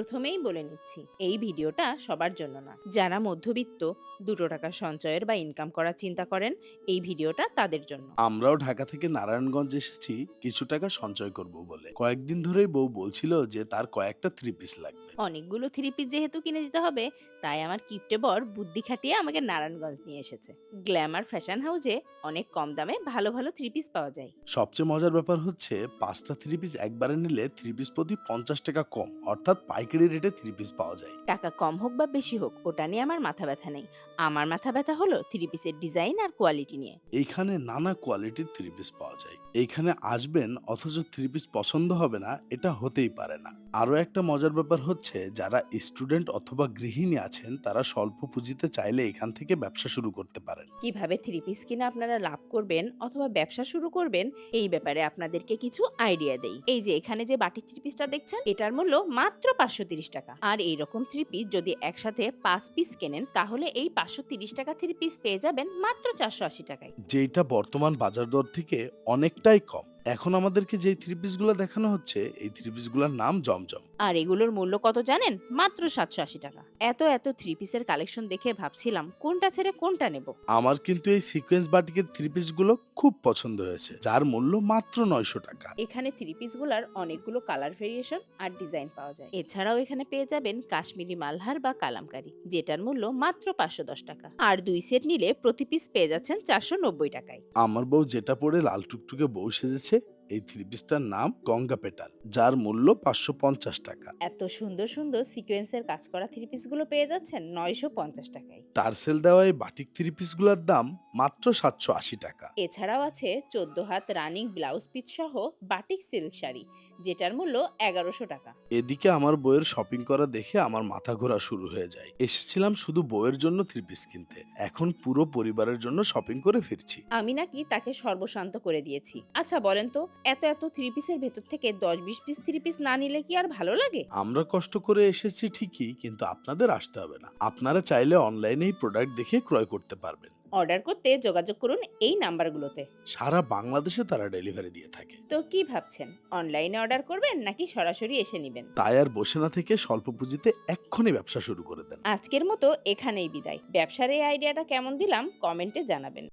প্রথমেই বলে নিচ্ছি, এই ভিডিওটা সবার জন্য না। যারা মধ্যবিত্ত, দুটো টাকা সঞ্চয়ের বা ইনকাম করার চিন্তা করেন, এই ভিডিওটা তাদের জন্য। আমরাও ঢাকা থেকে নারায়ণগঞ্জ এসেছি, কিছু টাকা সঞ্চয় করব বলে। কয়েকদিন ধরেই বউ বলছিল যে তার কয়েকটা থ্রি পিস লাগবে। অনেকগুলো থ্রি পিস যেহেতু কিনে দিতে হবে তাই আমার কিপটে বর বুদ্ধি খাটিয়ে আমাকে নারায়ণগঞ্জ নিয়ে এসেছে। গ্ল্যামার ফ্যাশন হাউসে অনেক কম দামে ভালো ভালো থ্রি পিস পাওয়া যায়। সবচেয়ে মজার ব্যাপার হচ্ছে পাঁচটা থ্রি পিস একবারে নিলে থ্রি পিস প্রতি পঞ্চাশ টাকা কম অর্থাৎ পাইকারি রেটে থ্রি পিস পাওয়া যায়। টাকা কম হোক বা বেশি হোক ওটা নিয়ে আমার মাথা ব্যথা নেই। আমার মাথা ব্যথা হলো থ্রি পিসের ডিজাইন আর কোয়ালিটি নিয়ে। এইখানে নানা কোয়ালিটির থ্রি পিস পাওয়া যায়। এইখানে আসবেন অথচ থ্রি পিস পছন্দ হবে না এটা হতেই পারে না। আরও একটা মজার ব্যাপার হচ্ছে যারা স্টুডেন্ট অথবা গৃহিণী আছেন তারা স্বল্প পুঁজিতে চাইলে এখান থেকে ব্যবসা শুরু করতে পারেন। কীভাবে থ্রি পিস কিনে আপনারা লাভ করবেন অথবা ব্যবসা শুরু করবেন এই ব্যাপারে আপনাদেরকে কিছু আইডিয়া দেই। এই যে এখানে যে বাটি থ্রি পিসটা দেখছেন এটার মূল্য মাত্র পাঁচশো তিরিশ টাকা। আর এইরকম থ্রি পিস যদি একসাথে পাঁচ পিস কেনেন তাহলে এই পাঁচশো তিরিশ টাকা থ্রি পিস পেয়ে যাবেন মাত্র চারশো আশি টাকায়। যেটা বর্তমান বাজার দর থেকে অনেকটাই কম। এখন আমাদেরকে যে থ্রি পিসগুলো দেখানো হচ্ছে এই থ্রি পিসগুলোর নাম জমজম। আর এগুলোর মূল্য কত জানেন? মাত্র সাতশো আশি টাকা। এত এত থ্রি পিসের কালেকশন দেখে ভাবছিলাম কোনটা ছেড়ে কোনটা নেব। আমার কিন্তু এই সিকোয়েন্স বাটিকের থ্রি পিসগুলো খুব পছন্দ হয়েছে যার মূল্য মাত্র নয়শো টাকা। এখানে থ্রি পিসগুলোর অনেকগুলো কালার ভেরিয়েশন আর ডিজাইন পাওয়া যায়। এছাড়াও এখানে পেয়ে যাবেন কাশ্মীরি মালহার বা কালামকারি যেটার মূল্য মাত্র পাঁচশো দশ টাকা। আর দুই সেট নিলে প্রতি পিস পেয়ে যাচ্ছেন চারশো নব্বই টাকায়। আমার বউ যেটা পরে লাল টুকটুকে বউ সেজেছে এই থ্রি পিসটার নাম গঙ্গা পেটাল যার মূল্য পাঁচশো পঞ্চাশ টাকা। এত সুন্দর সুন্দর সিকোয়েন্সের কাজ করা থ্রি পিসগুলো পেয়ে যাচ্ছেন নয়শো পঞ্চাশ টাকায়। টার্সেল দেওয়া এই বাটিক থ্রি পিসগুলোর দাম মাত্র সাতশো আশি টাকা। এছাড়াও আছে চোদ্দ হাত রানিং ব্লাউজ পিস সহ বাটিক সিল্ক শাড়ি যেটার মূল্য এগারোশো টাকা। এদিকে আমার বইয়ের শপিং করা দেখে আমার মাথা ঘোরা শুরু হয়ে যায়। এসেছিলাম শুধু বইয়ের জন্য থ্রি পিস কিনতে। এখন পুরো পরিবারের জন্য শপিং করে ফিরছি। আমি নাকি তাকে সর্বশান্ত করে দিয়েছি। আচ্ছা বলেন তো এত এত থ্রি পিসের ভেতর থেকে দশ বিশ পিস থ্রি পিস না নিলে কি আর ভালো লাগে? আমরা কষ্ট করে এসেছি ঠিকই কিন্তু আপনাদের আসতে হবে না। আপনারা চাইলে অনলাইনেই প্রোডাক্ট দেখে ক্রয় করতে পারবেন। অর্ডার করতে যোগাযোগ করুন এই নাম্বারগুলোতে। সারা বাংলাদেশে তারা ডেলিভারি দিয়ে থাকে। তো কি ভাবছেন? অনলাইনে অর্ডার করবেন নাকি সরাসরি এসে নেবেন? তাই আর বসে না থেকে স্বল্প পুঁজিতে এক্ষুনি ব্যবসা শুরু করে দেন। আজকের মতো এখানেই বিদায়। ব্যবসার এই আইডিয়াটা কেমন দিলাম? কমেন্টে জানাবেন।